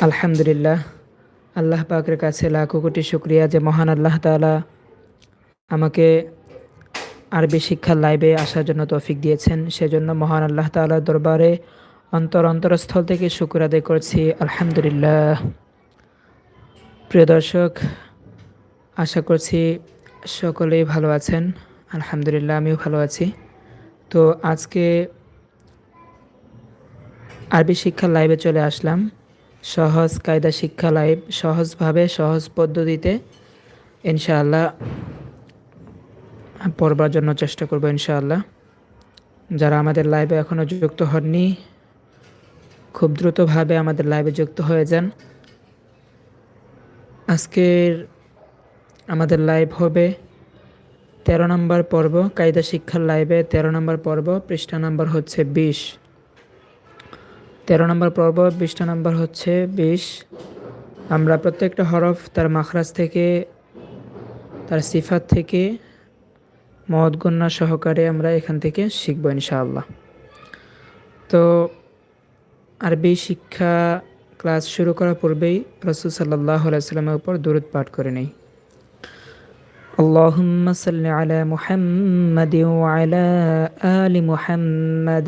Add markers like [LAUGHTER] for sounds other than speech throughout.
আলহামদুলিল্লাহ। আল্লাহ পাকের কাছে লাখো কোটি শুক্রিয়া যে মহান আল্লাহ তাআলা আমাকে আরবি শিক্ষার লাইভে আসার জন্য তৌফিক দিয়েছেন। সেজন্য মহান আল্লাহ তাআলার দরবারে অন্তর অন্তরস্থল থেকে শুক্র আদায় করছি। আলহামদুলিল্লাহ। প্রিয় দর্শক, আশা করছি সকলেই ভালো আছেন। আলহামদুলিল্লাহ, আমিও ভালো আছি। তো আজকে আরবি শিক্ষার লাইভে চলে আসলাম। সহজ কায়দা শিক্ষা লাইভ, সহজভাবে, সহজ পদ্ধতিতে ইনশাআল্লাহ পড়বার জন্য চেষ্টা করব ইনশাআল্লাহ। যারা আমাদের লাইভে এখনও যুক্ত হননি, খুব দ্রুতভাবে আমাদের লাইভে যুক্ত হয়ে যান। আজকের আমাদের লাইভ হবে তেরো নম্বর পর্ব, কায়দা শিক্ষার লাইভে তেরো নম্বর পর্ব, পৃষ্ঠা নম্বর হচ্ছে বিশ। তেরো নম্বর পর্ব বিশটা নম্বর হচ্ছে বিশ আমরা প্রত্যেকটা হরফ তার মাখরাজ থেকে তার সিফাত থেকে মহৎ গণ্যা সহকারে আমরা এখান থেকে শিখব ইনশাআল্লাহ তো আরবি শিক্ষা ক্লাস শুরু করার পূর্বেই রসুল সাল্লাহ আলাইস্লামের উপর দূরত পাঠ করে নেই اللهم صل على محمد وعلى آل محمد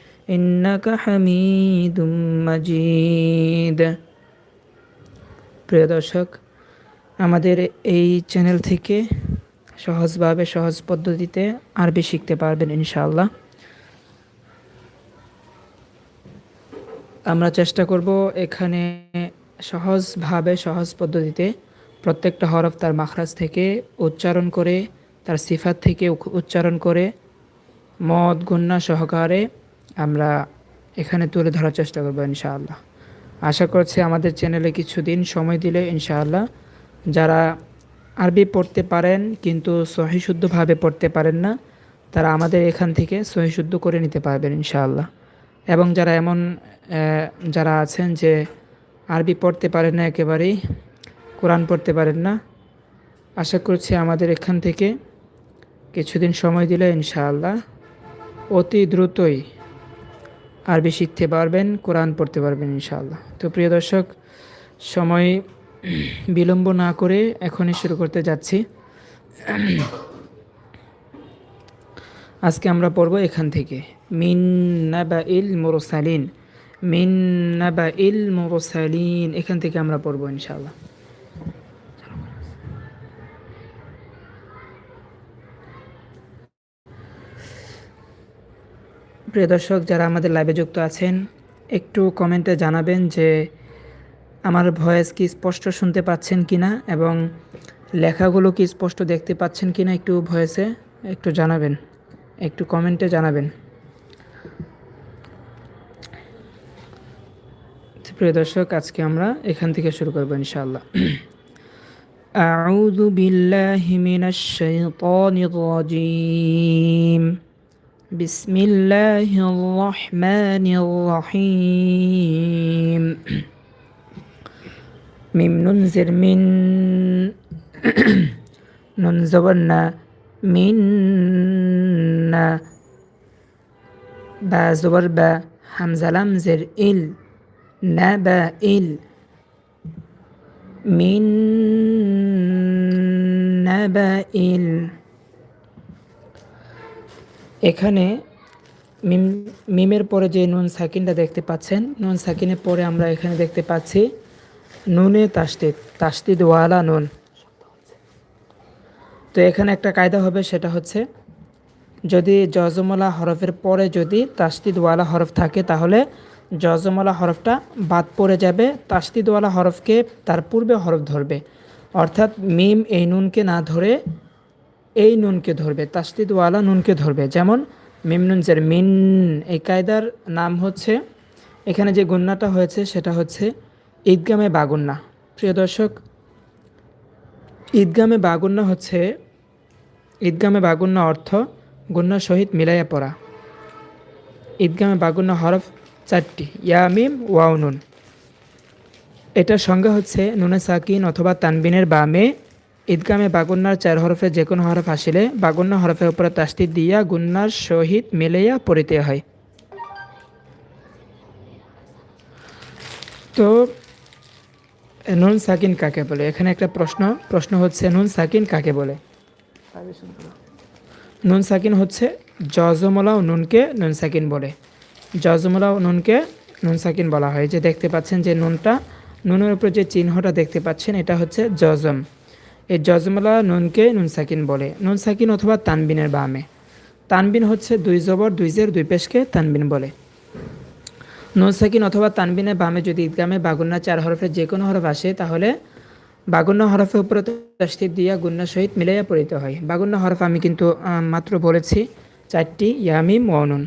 ইন্নাকা হামিদুম মাজিদ প্রিয় দর্শক, আমাদের এই চ্যানেল থেকে সহজভাবে, সহজ পদ্ধতিতে আরবি শিখতে পারবেন ইনশাআল্লাহ। আমরা চেষ্টা করব এখানে সহজভাবে, সহজ পদ্ধতিতে প্রত্যেকটা হরফ তার মাখরাজ থেকে উচ্চারণ করে, তার সিফাত থেকে উচ্চারণ করে, মদ, গুন্না সহকারে আমরা এখানে তুলে ধরার চেষ্টা করব ইনশাআল্লাহ। আশা করছি আমাদের চ্যানেলে কিছুদিন সময় দিলে ইনশাআল্লাহ যারা আরবি পড়তে পারেন কিন্তু সহিশুদ্ধভাবে পড়তে পারেন না, তারা আমাদের এখান থেকে সহিশুদ্ধ করে নিতে পারবেন ইনশাআল্লাহ। এবং যারা এমন যারা আছেন যে আরবি পড়তে পারেন না একেবারেই, কোরআন পড়তে পারেন না, আশা করছি আমাদের এখান থেকে কিছুদিন সময় দিলে ইনশাআল্লাহ অতি দ্রুতই আরবি শিখতে পারবেন, কোরআন পড়তে পারবেন ইনশাআল্লাহ। তো প্রিয় দর্শক, সময় বিলম্ব না করে এখনই শুরু করতে যাচ্ছি। আজকে আমরা পড়ব এখান থেকে। মিন নাবা ইল মোরসালিন, মিন নাবা ইল মোরসালিন, এখান থেকে আমরা পড়ব ইনশাআল্লাহ। প্রিয় দর্শক যারা আমাদের লাইভে যুক্ত আছেন একটু কমেন্টে জানাবেন যে আমার ভয়েস কি স্পষ্ট শুনতে পাচ্ছেন কি না এবং লেখাগুলো কি স্পষ্ট দেখতে পাচ্ছেন কি না একটু ভয়েসে একটু জানাবেন একটু কমেন্টে জানাবেন প্রিয় দর্শক আজকে আমরা এখান থেকে শুরু করবো ইনশাআল্লাহ أعوذ بالله من الشيطان الرجيم بسم الله الرحمن الرحيم. ميم ننزر من [CLEARS THROAT] ننزورنا منا با زبر با همزة لمزر إل نبأ إل من إل এখানে মিম, মিমের পরে যে নুন সাকিনটা দেখতে পাচ্ছেন, নুন সাকিনের পরে আমরা এখানে দেখতে পাচ্ছি নুনে তাস্তিদ তাস্তিদ ওয়ালা নুন। তো এখানে একটা কায়দা হবে, সেটা হচ্ছে যদি জজমলা হরফের পরে যদি তাস্তিদওয়ালা হরফ থাকে, তাহলে জজমলা হরফটা বাদ পড়ে যাবে, তাস্তিদওয়ালা হরফকে তার পূর্বে হরফ ধরবে। অর্থাৎ মিম এই নুনকে না ধরে এই নুনকে ধরবে, তাস্তিদওয়ালা নুনকে ধরবে। যেমন মিম নুনজের মিন, এই কায়দার নাম হচ্ছে, এখানে যে গুন্নাটা হয়েছে সেটা হচ্ছে ঈদগামে বাগুন্না। প্রিয় দর্শক, ঈদগামে বাগুন্না হচ্ছে, ঈদগামে বাগুন্না অর্থ গুন্না সহিত মিলাইয়া পড়া। ঈদগামে বাগুন্না হরফ চারটি ইয়ামিম ওয়াউনুন এটার সংজ্ঞা হচ্ছে নুনে সাকিন অথবা তানবিনের বামে ঈদগামে বাগুন্নার চার হরফে যে কোনো হরফ আসিলে বাগুন্না হরফের উপরে তাস্তি দিয়া গুন্নার সহিত মিলাইয়া পড়িতে হয়। তো নুন সাকিন কাকে বলে? এখানে একটা প্রশ্ন প্রশ্ন হচ্ছে নুন সাকিন কাকে বলে? নুন সাকিন হচ্ছে জজমলা ও নুনকে নুন সাকিন বলে। জজমলা ও নুনকে নুন সাকিন বলা হয়। যে দেখতে পাচ্ছেন যে নুনটা নুনের উপরে যে চিহ্নটা দেখতে পাচ্ছেন এটা হচ্ছে জজম। এই জজমলা নুনকে নুন সাকিন বলে। নুন সাকিন অথবা তানবিনের বামে। তানবিন হচ্ছে দুই জবর, দুই জের, দুই পেশকে তানবিন বলে। নুন সাকিন অথবা তানবিনের বামে যদি ঈদগামে বাগুন্না চার হরফের যে কোনো হরফ আসে, তাহলে বাগুন্না হরফের উপরে তাস্তির দিয়া গুন্না সহিত মিলাইয়া পড়িতে হয়। বাগুন্না হরফ আমি কিন্তু মাত্র বলেছি, চারটি ইয়ামি মনুন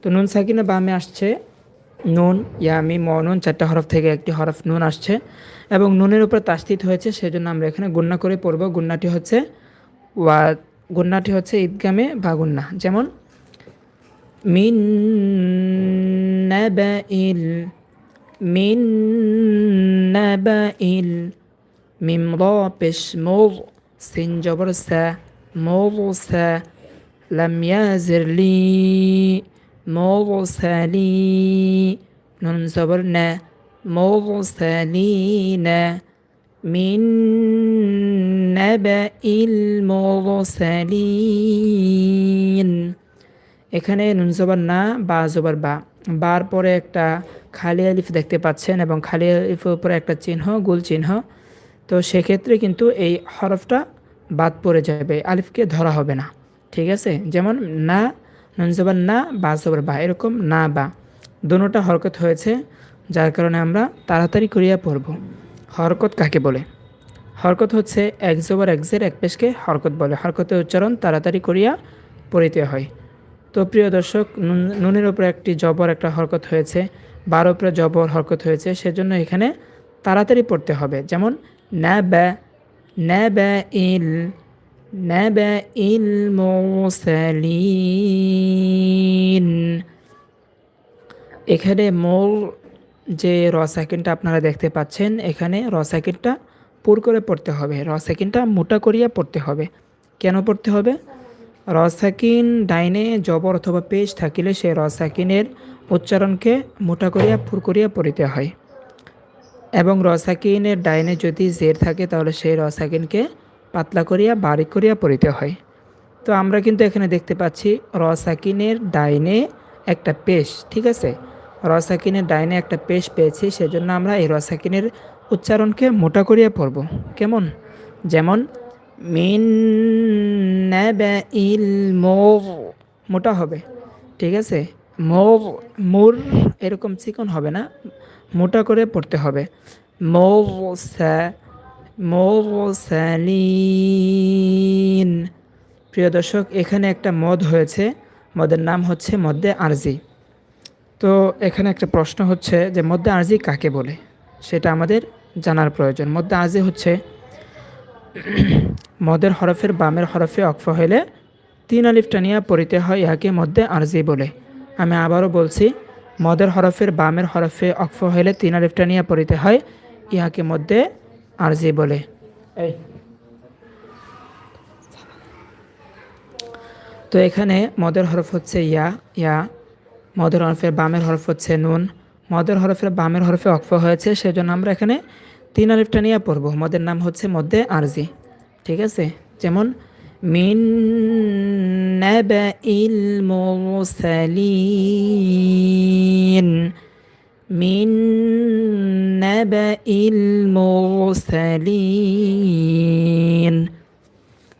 তো নুন সাকিনের বামে আসছে নুন, ইয়ামি, মনুন চারটা হরফ থেকে একটি হরফ নুন আসছে এবং নুনের উপর তাস্তিত হয়েছে, সেজন্য আমরা এখানে গুন্না করে পড়ব। গুন্নাটি হচ্ছে ওয়া, গুন্নাটি হচ্ছে ঈদগামে বাগুন্না যেমন, মিন নাবাইল মিন নাবাইল, মিম র পেশ মোর সিন জবর সা মোর সা, লাম ইয়াজির লি। না মোর সালিনা মিন নাবাইল মুরসালিন এখানে নুন জবর না, বা জবর বা। বার পরে একটা খালি আলিফ দেখতে পাচ্ছেন এবং খালি আলিফের উপরে একটা চিহ্ন, গোল চিহ্ন। তো সেক্ষেত্রে কিন্তু এই হরফটা বাদ পড়ে যাবে, আলিফকে ধরা হবে না। ঠিক আছে? যেমন না নুন না বা জবর বা, এরকম না বা। দুটোটা হরকত হয়েছে, যার কারণে আমরা তাড়াতাড়ি করিয়া পড়ব। হরকত কাকে বলে? হরকত হচ্ছে এক জবর এক জের, এক পেশকে হরকত বলে। হরকতের উচ্চারণ তাড়াতাড়ি করিয়া পড়িতে হয়। তো প্রিয় দর্শক, নুন, নুনের ওপরে একটি জবর, একটা হরকত হয়েছে, বার ওপরে জবর, হরকত হয়েছে, সেজন্য এখানে তাড়াতাড়ি পড়তে হবে। যেমন ন্যা ব্যা ন্যা ব্যা ইল ইল মুরসালিন এখানে মোর যে র সেকেন্ডটা আপনারা দেখতে পাচ্ছেন, এখানে র সেকেন্ডটা পুর করে পড়তে হবে। র সেকেন্ডটা মোটা করিয়া পড়তে হবে। কেন পড়তে হবে? র সাকিন ডাইনে জবর অথবা পেজ থাকিলে সেই র সাকিনের উচ্চারণকে মোটা করিয়া ফুর করিয়া পড়িতে হয়। এবং র সাকিনের ডাইনে যদি জের থাকে, তাহলে সেই র সাকিনকে পাতলা করিয়া বারিক করিয়া পড়িতে হয়। তো আমরা কিন্তু এখানে দেখতে পাচ্ছি র সাকিনের ডাইনে একটা পেশ, ঠিক আছে? র সাকিনের ডাইনে একটা পেশ পেয়েছি, সেজন্য আমরা এই র সাকিনের উচ্চারণকে মোটা করিয়া পড়ব। কেমন? যেমন, মিন ইল মোর মোটা হবে, ঠিক আছে? মোর মুর এরকম চিকন হবে না, মোটা করে পড়তে হবে। মোর সা মোর প্রিয় দর্শক, এখানে একটা মদ হয়েছে। মদের নাম হচ্ছে মদ্যে আরজি। তো এখানে একটা প্রশ্ন হচ্ছে যে মদ্যে আরজি কাকে বলে? সেটা আমাদের জানার প্রয়োজন। মদ্যে আরজি হচ্ছে [CLEARS THROAT] মদের হরফের বামের হরফে অক্ফ হইলে তিন আলিফ টানিয়া পড়িতে হয়, ইহাকে মধ্যে আরজি বলে। আমি আবারও বলছি, মদের হরফের বামের হরফে অক্ফ হইলে তিন আলিফ টানিয়া পড়িতে হয়, ইহাকে মধ্যে আরজি বলে। এই। তো এখানে মদের হরফ হচ্ছে ইয়া ইয়া। মদের হরফের বামের হরফ হচ্ছে নুন। মদের হরফের বামের হরফে অক্ফ হয়েছে সেজন্য আমরা এখানে তিন আলিফটা নিয়ে পড়ব। মদের নাম হচ্ছে মধ্যে আরজি। ঠিক আছে? যেমন মিন নাবাইল মুরসালিন। মিন নাবাইল মুরসালিন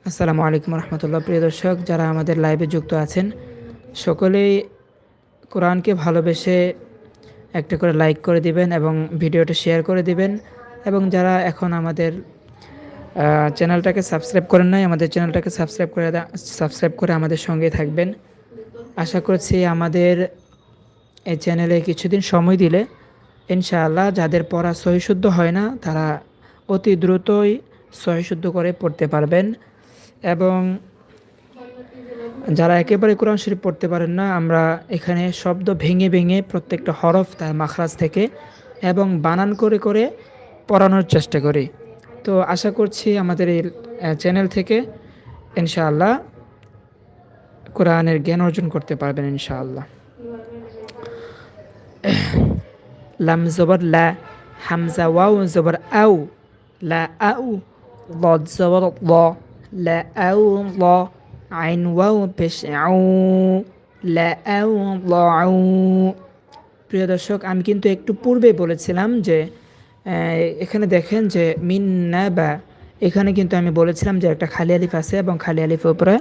আসসালামু আলাইকুম রহমতুল্লাহ প্রিয় দর্শক, যারা আমাদের লাইভে যুক্ত আছেন, সকলেই কোরআনকে ভালোবেসে একটা করে লাইক করে দিবেন এবং ভিডিওটা শেয়ার করে দিবেন। এবং যারা এখন আমাদের চ্যানেলটাকে সাবস্ক্রাইব করেন নাই, আমাদের চ্যানেলটাকে সাবস্ক্রাইব করে সাবস্ক্রাইব করে আমাদের সঙ্গে থাকবেন। আশা করছি আমাদের এই চ্যানেলে কিছুদিন সময় দিলে, ইনশাআল্লাহ যাদের পড়া সহিশুদ্ধ হয় না, তারা অতি দ্রুতই সহিশুদ্ধ করে পড়তে পারবেন। এবং যারা একেবারে কোরআন শরীফ পড়তে পারেন না, আমরা এখানে শব্দ ভেঙে ভেঙে প্রত্যেকটা হরফ তার মাখরাজ থেকে এবং বানান করে করে পড়ানোর চেষ্টা করি। তো আশা করছি আমাদের এই চ্যানেল থেকে ইনশাআল্লাহ কোরআনের জ্ঞান অর্জন করতে পারবেন ইনশাআল্লাহ। লাম জবর লা হামজা ওয়াও জবর আউ লা আউ ল ল লা আউ ল আইন ও পেশ আউ লা আউ ল আউ প্রিয় দর্শক আমি কিন্তু একটু পূর্বে বলেছিলাম যে এখানে দেখেন যে, মিন না বা, এখানে কিন্তু আমি বলেছিলাম যে একটা খালি আলিফ আছে এবং খালি আলিফের উপরে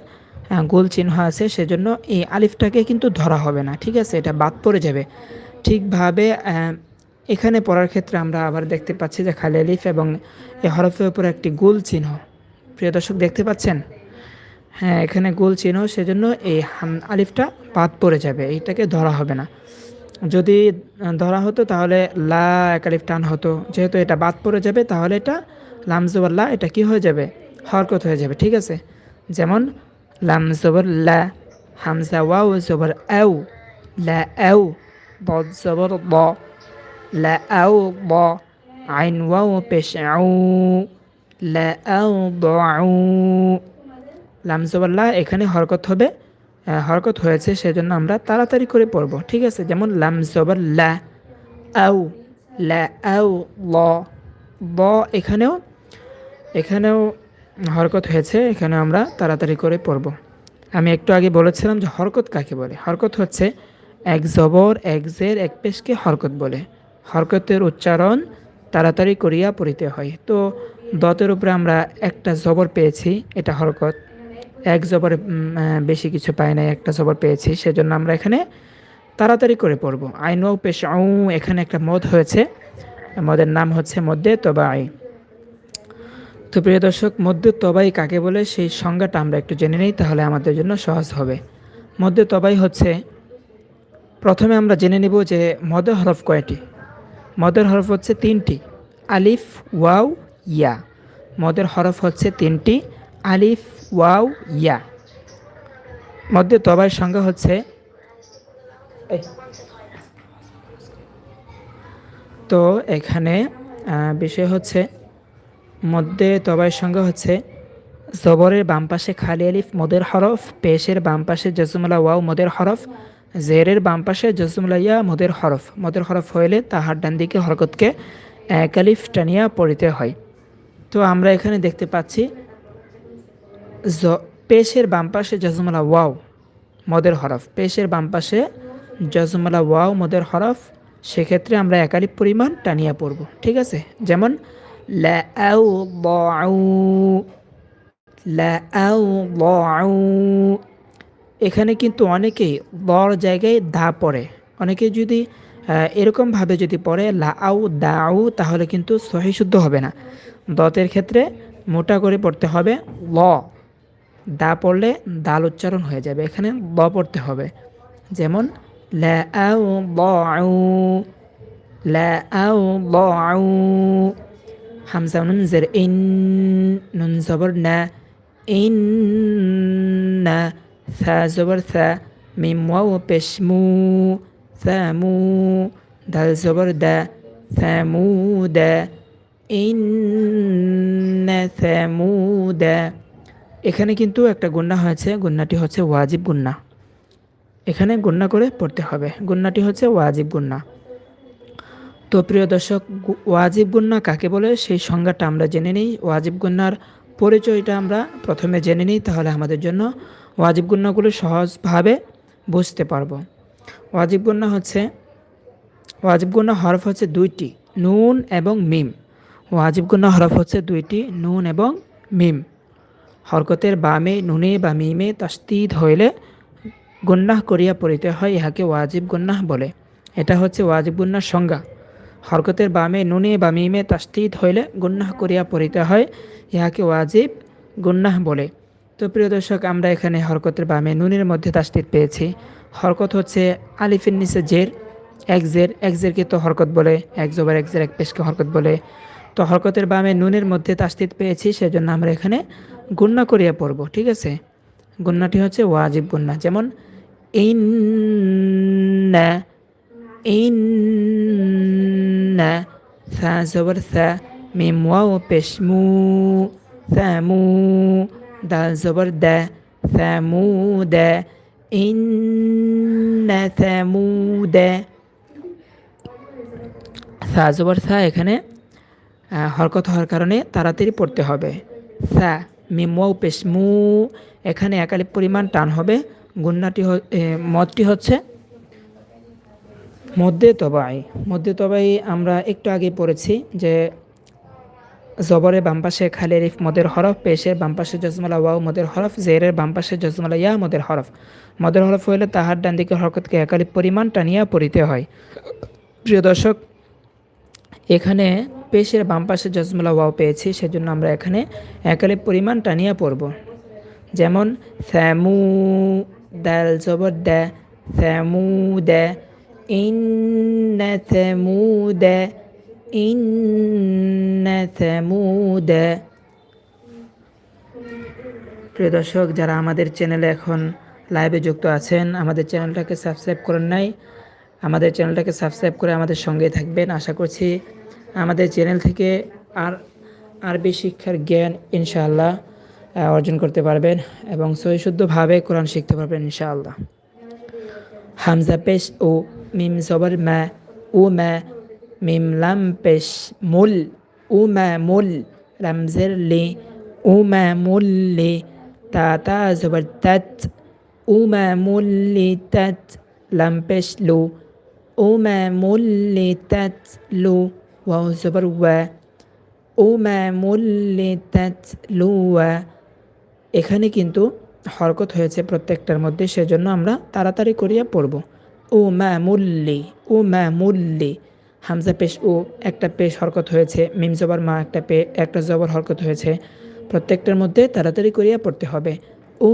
গোল চিহ্ন আছে, সেজন্য এই আলিফটাকে কিন্তু ধরা হবে না, ঠিক আছে? এটা বাদ পড়ে যাবে। ঠিকভাবে এখানে পড়ার ক্ষেত্রে আমরা আবার দেখতে পাচ্ছি যে খালি আলিফ এবং এই হরফের উপরে একটি গোল চিহ্ন। প্রিয় দর্শক, দেখতে পাচ্ছেন? হ্যাঁ এখানে গোল চিহ্ন, সেজন্য এই আলিফটা বাদ পড়ে যাবে এইটাকে ধরা হবে না। যদি ধরা হতো তাহলে লা এক আলিফ টান হতো। যেহেতু এটা বাদ পড়ে যাবে, তাহলে এটা লামজোবাল্লা এটা কি হয়ে যাবে? হরকত হয়ে যাবে, ঠিক আছে? যেমন, লাম জবর লা, হামজা ওয়াও জবর আউ লা আউ লা আউ ব আইন ওয়াও পেশ আউ লা আউ ব আউ লাম জবর লা এখানে হরকত হবে হরকত হয়েছে, সেজন্য আমরা তাড়াতাড়ি করে পড়ব, ঠিক আছে? যেমন লাম জবর লা আউ লা আউ ল ব, এখানেও এখানেও হরকত হয়েছে এখানে আমরা তাড়াতাড়ি করে পড়ব। আমি একটু আগে বলেছিলাম যে হরকত কাকে বলে? হরকত হচ্ছে এক জবর, এক জের, এক পেশকে হরকত বলে। হরকতের উচ্চারণ তাড়াতাড়ি করিয়া পড়িতে হয়। তো দতের উপরে আমরা একটা জবর পেয়েছি, এটা হরকত। এক জবরে বেশি কিছু পাই নাই, একটা জবর পেয়েছি, সেজন্য আমরা এখানে তাড়াতাড়ি করে পড়ব। আইন পেশ আউ এখানে একটা মদ হয়েছে। মদের নাম হচ্ছে মধ্যে তবা আই তো প্রিয় দর্শক মধ্যে তবাই কাকে বলে? সেই সংজ্ঞাটা আমরা একটু জেনে নিই, তাহলে আমাদের জন্য সহজ হবে। মধ্যে তবাই হচ্ছে প্রথমে আমরা জেনে নেব যে মদের হরফ কয়টি? মদের হরফ হচ্ছে তিনটি, আলিফ, ওয়াও, ইয়া। মদের হরফ হচ্ছে তিনটি, আলিফ, ওয়াও, ইয়া। মধ্যে তবাই সংজ্ঞা হচ্ছে তো এখানে বিষয় হচ্ছে মধ্যে তবাইয়ের সঙ্গে হচ্ছে জবরের বাম পাশে খালি আলিফ, মদের হরফ, পেশের বাম পাশে জজুমলা, ওয়াও, মদের হরফ। জেরের বাম পাশে জজুমলাইয়া মদের হরফ। মদের হরফ হইলে তাহার ডান দিকে হরকতকে এক আলিফ টানিয়া পড়িতে হয়। তো আমরা এখানে দেখতে পাচ্ছি, জ, পেশের বাম পাশে জজুমলা ওয়াও, মদের হরফ। পেশের বাম পাশে জজুমলা ওয়াও, মদের হরফ। সেক্ষেত্রে আমরা একালিপ পরিমাণ টানিয়া পড়ব। ঠিক আছে? যেমন এখানে কিন্তু অনেকেই বড় জায়গায় দা পড়ে। অনেকে যদি এরকমভাবে যদি পড়ে, লা আউ দা আউ, তাহলে কিন্তু সহি শুদ্ধ হবে না। দতের ক্ষেত্রে মোটা করে পড়তে হবে, ল। দা পড়লে দাল উচ্চারণ হয়ে যাবে, এখানে ল পড়তে হবে। যেমন, লা আউ ল আউ, লা আউ ল আউ। হামজা নুন জের ইন, নুন জবর না, ইন না। থা জবর থা মিম ওয়াও পেশ মু থ্যামু দাল জবর দা থ্যামুদা ইন্না থ্যামুদা এখানে কিন্তু একটা গুন্না হয়েছে, গুন্নাটি হচ্ছে ওয়াজিব গুন্না। এখানে গুন্না করে পড়তে হবে। গুন্নাটি হচ্ছে ওয়াজিব গুন্না। তো প্রিয় দর্শক ওয়াজিব গুন্না কাকে বলে? সেই সংজ্ঞাটা আমরা জেনে নিই। ওয়াজিব গুন্নার পরিচয়টা আমরা প্রথমে জেনে নিই, তাহলে আমাদের জন্য ওয়াজিব গুন্নাগুলো সহজভাবে বুঝতে পারব। ওয়াজিব গুন্না হচ্ছে, ওয়াজিব গুন্না হরফ হচ্ছে দুইটি, নুন এবং মিম। ওয়াজিব গুন্না হরফ হচ্ছে দুইটি, নুন এবং মিম। হরকতের বামে, নুনে বা মিমে তাস্তিদ হইলে গুন্নাহ করিয়া পড়িতে হয়, ইহাকে ওয়াজিব গুন্নাহ বলে। এটা হচ্ছে ওয়াজিব গুন্নার সংজ্ঞা। হরকতের বামে নুনে বা মিমে তাস্তিদ হইলে গুন্নাহ করিয়া পড়িতে হয়, ইহাকে ওয়াজিব গুন্নাহ বলে। তো প্রিয় দর্শক, আমরা এখানে হরকতের বামে নুনের মধ্যে তাস্তিদ পেয়েছি। হরকত হচ্ছে আলিফের নিচে জের, এক জের, এক জেরকে তো হরকত বলে, এক জোবার এক জের, এক পেশকে হরকত বলে। তো হরকতের বামে নুনের মধ্যে তাস্তিত পেয়েছি, সেজন্য আমরা এখানে গুন্না করিয়া পড়ব, ঠিক আছে? গুন্নাটি হচ্ছে ওয়াজিব গুন্না যেমন ইন্না জবর থা মিম ওয়াও পেশ মু থ্যামু দাল জবর দা থ্যামু দা ইন্না থ্যামু দা থা জবর থা এখানে হরকত হওয়ার কারণে তাড়াতাড়ি পড়তে হবে। থা মিমও পেশ মু, এখানে একালিপ পরিমাণ টান হবে। গুন্নাটি মদটি হচ্ছে মধ্যে তবাই মধ্যে তবাই আমরা একটু আগে পড়েছি যে জবরে বামপাশে খালি রিফ মদের হরফ, পেশের বামপাশে জজমালা ওয়াও মদের হরফ, জেরের বামপাশে জজমালা ইয়া মদের হরফ। মদের হরফ হইলে তাহার ডান দিকে হরকতকে একালিপ পরিমাণ টানিয়া পড়িতে হয়। প্রিয় দর্শক, এখানে পেশের বাম পাশে জজমলা ওয়াও পেয়েছি, সেজন্য আমরা এখানে একালে পরিমাণ টানিয়া পড়ব। যেমন স্যামু দাল জবর দ্যা স্যামু দ্যা দ্যা ইন স্যামু দ্যা প্রিয় দর্শক, যারা আমাদের চ্যানেলে এখন লাইভে যুক্ত আছেন, আমাদের চ্যানেলটাকে সাবস্ক্রাইব করেন নাই, আমাদের চ্যানেলটাকে সাবস্ক্রাইব করে আমাদের সঙ্গে থাকবেন। আশা করছি আমাদের চ্যানেল থেকে আর আরবি শিক্ষার জ্ঞান ইনশাআল্লাহ অর্জন করতে পারবেন এবং সহিশুদ্ধভাবে কোরআন শিখতে পারবেন ইনশাআল্লাহ। হামজা পেশ ও মিম জবর ম্যা ও ম্যা মিম লাম পেশ মুল ও ম্যা মুল রামজের লে ও ম্যা মুল লে তা তা জবর তাত ও ম্যা মুল লে তাত লাম পেশ লো ও ম্যা মুল লে তাত লো ওয়াও জবর ওয়া ও লুয়া এখানে কিন্তু হরকত হয়েছে প্রত্যেকটার মধ্যে, সেজন্য আমরা তাড়াতাড়ি করিয়া পড়ব। ও মুল্লি ও মুল্লি হামজা পেশ ও একটা পেশ হরকত হয়েছে, মিম জবর, মা একটা পে, একটা জবর হরকত হয়েছে। প্রত্যেকটার মধ্যে তাড়াতাড়ি করিয়া পড়তে হবে। ও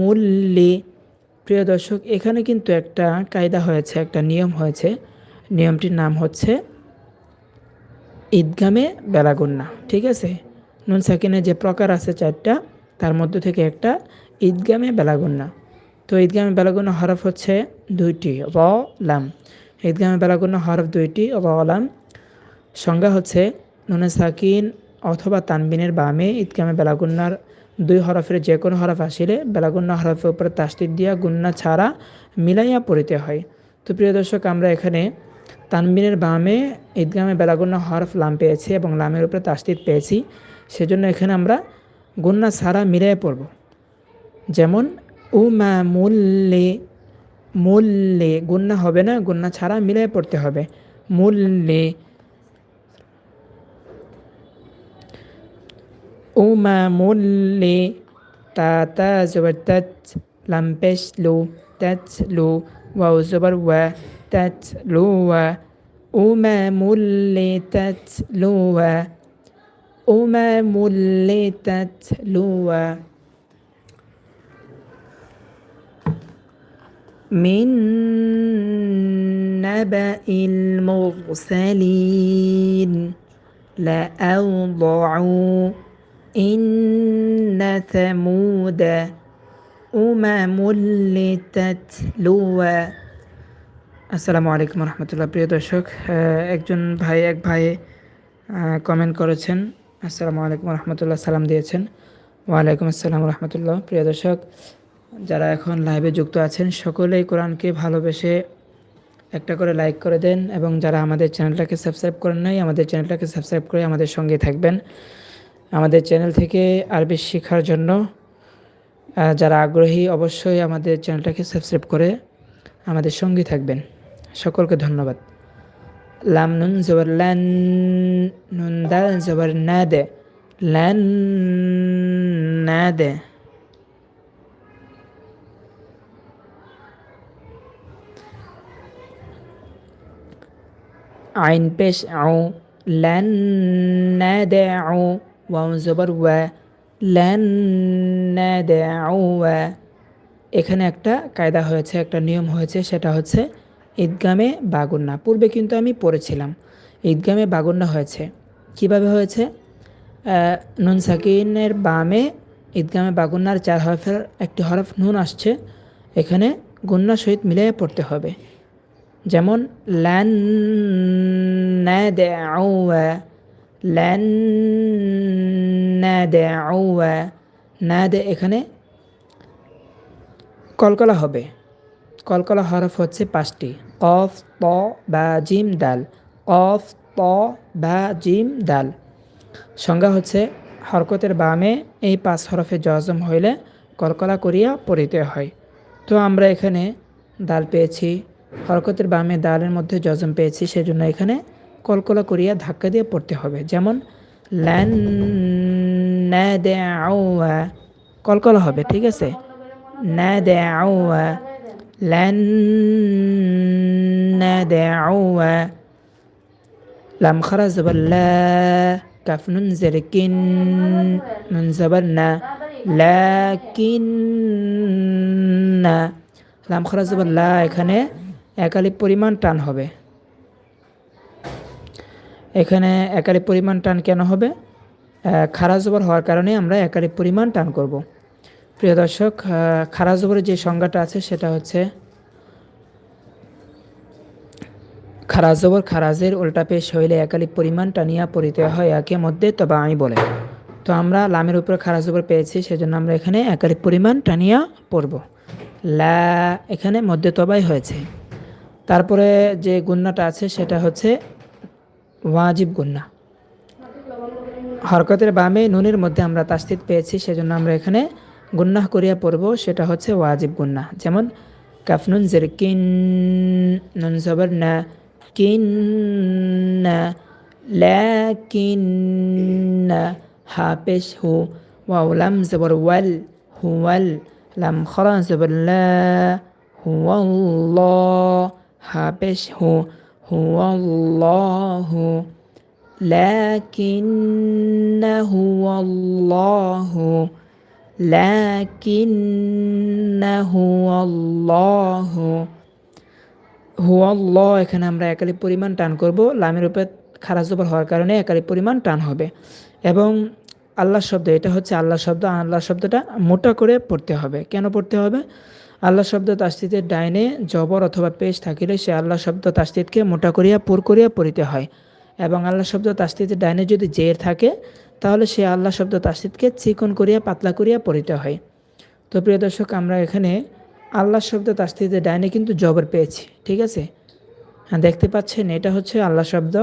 মুল্লি প্রিয় দর্শক, এখানে কিন্তু একটা কায়দা হয়েছে, একটা নিয়ম হয়েছে। নিয়মটির নাম হচ্ছে ঈদগামে বেলাগুন্না, ঠিক আছে? নুন সাকিনের যে প্রকার আছে চারটা, তার মধ্যে থেকে একটা ঈদগামে বেলাগুন্না। তো ঈদগামে বেলাগুন্না হরফ হচ্ছে দুইটি র লাম। ঈদগামে বেলাগুন্না হরফ দুইটি র লাম। সংজ্ঞা হচ্ছে নুনে সাকিন অথবা তানবিনের বামে ঈদগামে বেলাগুন্নার দুই হরফের যে কোনো হরফ আসিলে বেলাগুন্না হরফের উপরে তাস্তির দিয়া গুন্না ছাড়া মিলাইয়া পড়িতে হয়। তো প্রিয় দর্শক, আমরা এখানে তানবিনের বামে ঈদগামে বেলাগুন্না হরফ লাম পেয়েছি এবং লামের উপরে তাস্তিদ পেয়েছি। সেজন্য এখানে আমরা গুন্না ছাড়া মিলিয়ে পড়ব। যেমন উমা মুল্লে মুল্লে, গুন্না হবে না, গুন্না ছাড়া মিলে পড়তে হবে। মুল্লে, উমা মুল্লে, তা তা, জবর তাচ লাম্পেশ লো তাচ লো, ওয়াও, জবর ওয়া তাচ লো, ওয়া। উমা মুল্লে তাচ লো, ওয়া। উমা মুল্লে তাচ লো, ওয়া। من نبأ المرسلين لأوضعوا إن ثمود أمم لتتلو আসসালামু আলাইকুম রহমতুল্লাহ প্রিয় দর্শক একজন ভাই এক ভাই কমেন্ট করেছেন আসসালামু আলাইকুম রহমতুল্লাহ সালাম দিয়েছেন ওয়ালাইকুম আসসালাম রহমতুল্লাহ প্রিয় দর্শক যারা এখন লাইভে যুক্ত আছেন, সকলেই কোরআনকে ভালোবেসে একটা করে লাইক করে দেন এবং যারা আমাদের চ্যানেলটাকে সাবস্ক্রাইব করেন নাই, আমাদের চ্যানেলটাকে সাবস্ক্রাইব করে আমাদের সঙ্গে থাকবেন। আমাদের চ্যানেল থেকে আরবি শেখার জন্য যারা আগ্রহী অবশ্যই আমাদের চ্যানেলটাকে সাবস্ক্রাইব করে আমাদের সঙ্গী থাকবেন। সকলকে ধন্যবাদ। লাম নুন জবর ল্যান, নুন দাল জবর না দে ল্যান না দে আইন পেশ আও ল্যান ওয়াও জবর ওয়া ল্যান ওয়া। এখানে একটা কায়দা হয়েছে, একটা নিয়ম হয়েছে, সেটা হচ্ছে ঈদগামে বাগুন্না। পূর্বে কিন্তু আমি পড়েছিলাম, ঈদগামে বাগুন্না হয়েছে। কীভাবে হয়েছে? নুন সাকিনের বামে ঈদগামে বাগুন্নার চার হরফের একটি হরফ নুন আসছে, এখানে গুন্না সহিত মিলিয়ে পড়তে হবে। যেমন ল্যান ল্যান নাদে এখানে কলকলা হবে। কলকলা হরফ হচ্ছে পাঁচটি। কফ, ত, বা, জিম, দাল। কফ, ত, বা, জিম, দাল। সংজ্ঞা হচ্ছে, হরকতের বামে এই পাঁচ হরফে জজম হইলে কলকলা করিয়া পড়িতে হয়। তো আমরা এখানে দাল পেয়েছি। হরকতের বামে দালের মধ্যে জজম পেয়েছি, সেজন্য এখানে কলকলা করিয়া ধাক্কা দিয়ে পড়তে হবে। যেমন, ল্যান নাদআউয়া কলকলা হবে, ঠিক আছে? নাদআউয়া ল্যান নাদআউয়া লাম খারা জবর কাফ নুন জের কিন নুন জবর না লাকিন না লাম খারা জবর লা এখানে একালিপ পরিমাণ টান হবে। এখানে একালিপ পরিমাণ টান কেন হবে? খারা জবর হওয়ার কারণে আমরা একালিপ পরিমাণ টান করব। প্রিয় দর্শক খারা জবরের যে সংজ্ঞাটা আছে সেটা হচ্ছে খারাজ জবর খারাজের উল্টা পেশ হইলে একালিপ পরিমাণ টানিয়া পড়িতে হয় একে মধ্যে তবে আমি বলে। তো আমরা লামের উপরে খারাজ জবর পেয়েছি, সেজন্য আমরা এখানে একালিপ পরিমাণ টানিয়া পড়ব। লা এখানে মধ্যে তবাই হয়েছে। তারপরে যে গুন্নাটা আছে সেটা হচ্ছে ওয়াজিব গুন্না। হরকতের বামে নুনের মধ্যে আমরা তাস্তিত পেয়েছি, সেজন্য আমরা এখানে গুন্নাহ করিয়া পড়ব, সেটা হচ্ছে ওয়াজিব গুন্না যেমন কাফনুন জের কিন, নুন জবর না কিন হা পেশ হু, ওয়াও লাম জবর ওয়াল লাম খরা জবর লা হুয়াল্লাহ হা পেশ হু হুয়াল্লাহু لكن هو الله لكن هو الله هو الله এখানে আমরা একালি পরিমাণ টান করব লামের উপরে খারাজ জবর হওয়ার কারণে একালি পরিমাণ টান হবে এবং আল্লাহ শব্দ এটা হচ্ছে আল্লাহ শব্দ আল্লাহ শব্দটা মোটা করে পড়তে হবে কেন পড়তে হবে আল্লাহ শব্দ তাস্তিদের ডাইনে জবর অথবা পেশ থাকিলে সে আল্লাহ শব্দ তাস্তিদকে মোটা করিয়া পুর করিয়া পড়িতে হয় এবং আল্লাহ শব্দ তাস্তিদের ডাইনে যদি জের থাকে, তাহলে সে আল্লাহ শব্দ তাস্তিদকে চিকন করিয়া, পাতলা করিয়া পড়িতে হয়। তো প্রিয় দর্শক, আমরা এখানে আল্লাহ শব্দ তাস্তিদের ডাইনে কিন্তু জবর পেয়েছি, ঠিক আছে? হ্যাঁ দেখতে পাচ্ছেন, এটা হচ্ছে আল্লাহ শব্দ।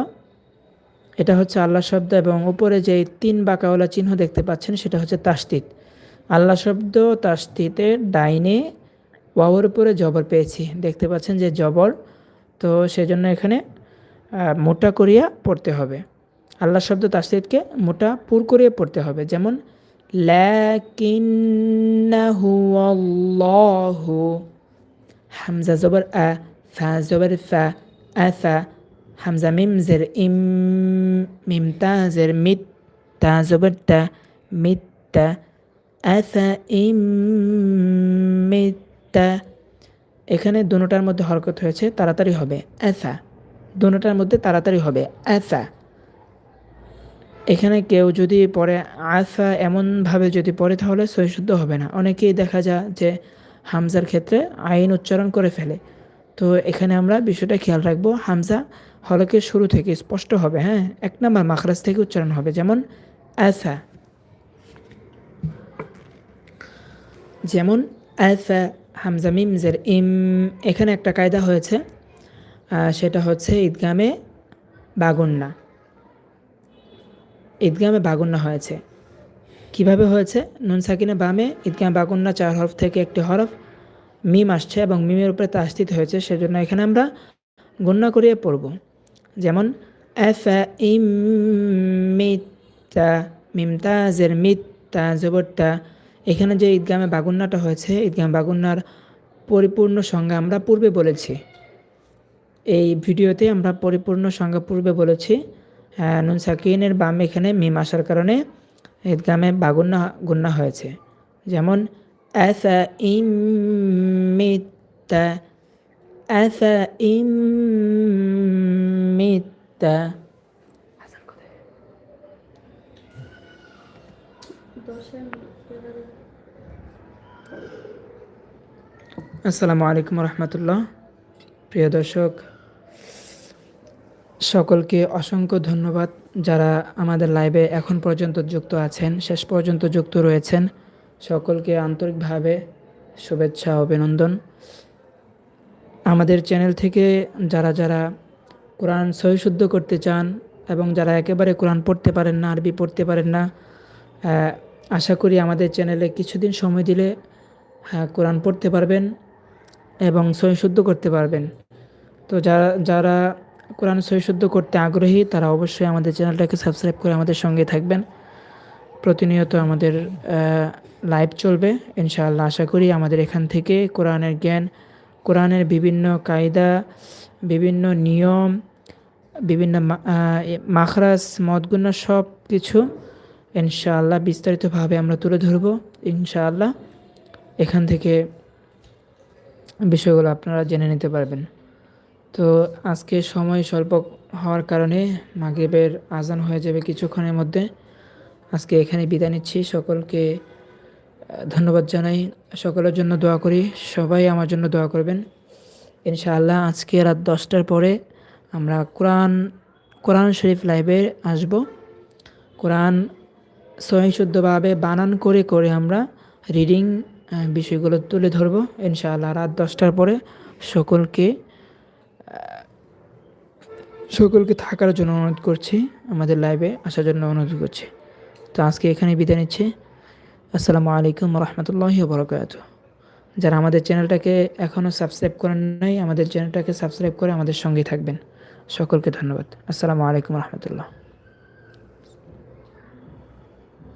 এটা হচ্ছে আল্লাহ শব্দ এবং উপরে যে তিন বাঁকাওয়ালা চিহ্ন দেখতে পাচ্ছেন, সেটা হচ্ছে তাস্তিত আল্লাহ শব্দ তাস্তিতের ডাইনে ওয়াওয়ার উপরে জবর পেয়েছি। দেখতে পাচ্ছেন যে জবর, তো সেজন্য এখানে মোটা করিয়া পড়তে হবে। আল্লাহ শব্দ তাসিদকে মোটা পুর করিয়ে পড়তে হবে। যেমন আল্লাহু হামজা জবর আ, ফা জবর ফা আফা হামজা মিম জের ইম, মিম তা জের মিত, তা জবর তা মিত তা আফা ইম মিতা এখানে দুটোটার মধ্যে হরকত হয়েছে, তাড়াতাড়ি হবে। আফা দুটোটার মধ্যে তাড়াতাড়ি হবে। আফা এখানে কেউ যদি পড়ে আফা এমনভাবে যদি পড়ে তাহলে সহিশুদ্ধ হবে না। অনেকেই দেখা যায় যে হামজার ক্ষেত্রে আইন উচ্চারণ করে ফেলে। তো এখানে আমরা বিষয়টা খেয়াল রাখব, হামজা হলকের শুরু থেকে স্পষ্ট হবে হ্যাঁ? এক নম্বর মাখরাজ থেকে উচ্চারণ হবে, যেমন আসা যেমন আলফা হামজা মিমজের ইম এখানে একটা কায়দা হয়েছে সেটা হচ্ছে ঈদগামে বাগুন্না। ঈদগামে বাগুন্না হয়েছে। কীভাবে হয়েছে? নুন সাকিনে বামে, ঈদগামে বাগুন্না চার হরফ থেকে একটি হরফ, মিম আসছে এবং মিমের উপরে তা তাস্তিত হয়েছে, সেজন্য এখানে আমরা গণ্যা করিয়ে পড়ব। যেমন, এফা ইম মিতা মিমতাজের মিত্তা জবরটা এখানে যে ঈদগামে বাগুন্নাটা হয়েছে ঈদগাম বাগুন্নার পরিপূর্ণ সংজ্ঞা আমরা পূর্বে বলেছি। এই ভিডিওতে আমরা পরিপূর্ণ সংজ্ঞা পূর্বে বলেছি। নুন সাকিনের বাম এখানে মিম আসার কারণে ঈদগামে বাগুন্না, গুন্না হয়েছে। যেমন অ্যাসা ইমিতা অ্যাসা ইমিতা আসসালামু আলাইকুম রহমতুল্লাহ। প্রিয় দর্শক, সকলকে অসংখ্য ধন্যবাদ যারা আমাদের লাইভে এখন পর্যন্ত যুক্ত আছেন, শেষ পর্যন্ত যুক্ত রয়েছেন। সকলকে আন্তরিকভাবে শুভেচ্ছা, অভিনন্দন। আমাদের চ্যানেল থেকে যারা যারা কোরআন সহিশুদ্ধ করতে চান এবং যারা একেবারে কোরআন পড়তে পারেন না, আরবি পড়তে পারেন না আশা করি আমাদের চ্যানেলে কিছুদিন সময় দিলে হ্যাঁ কোরআন পড়তে পারবেন। এবং সহিশুদ্ধ করতে পারবেন। তো যারা যারা কোরআন সহিশুদ্ধ করতে আগ্রহী তারা অবশ্যই আমাদের চ্যানেলটাকে সাবস্ক্রাইব করে আমাদের সঙ্গে থাকবেন। প্রতিনিয়ত আমাদের লাইভ চলবে ইনশাআল্লাহ আশা করি আমাদের এখান থেকে কোরআনের জ্ঞান কোরআনের বিভিন্ন কায়দা বিভিন্ন নিয়ম বিভিন্ন মা- আহ, এ- মাখরাজ মদগুণ্য সব কিছু ইনশাআল্লাহ বিস্তারিতভাবে আমরা তুলে ধরব ইনশাআল্লাহ। এখান থেকে বিষয়গুলো আপনারা জেনে নিতে পারবেন। তো আজকে সময় স্বল্প হওয়ার কারণে মাগরিবের আজান হয়ে যাবে কিছুক্ষণের মধ্যে। আজকে এখানে বিদায় নিচ্ছি। সকলকে ধন্যবাদ জানাই। সকলের জন্য দোয়া করি। সবাই আমার জন্য দোয়া করবেন। ইনশাআল্লাহ আজকে রাত দশটার পরে আমরা কোরআন কোরআন শরীফ লাইভে আসব। কোরআন সহিশুদ্ধভাবে বানান করে করে আমরা রিডিং বিষয়গুলো তুলে ধরব। ইনশাআল্লাহ রাত দশটার পরে সকলকে সকলকে থাকার জন্য অনুরোধ করছি, আমাদের লাইভে আসার জন্য অনুরোধ করছি। তো আজকে এখানে বিদায় নিচ্ছি। আসসালামু আলাইকুম রহমতুল্লাহি বরকাত যারা আমাদের চ্যানেলটাকে এখনও সাবস্ক্রাইব করেন নাই, আমাদের চ্যানেলটাকে সাবস্ক্রাইব করে আমাদের সঙ্গেই থাকবেন। সকলকে ধন্যবাদ। আসসালামু আলাইকুম রহমতুল্লাহ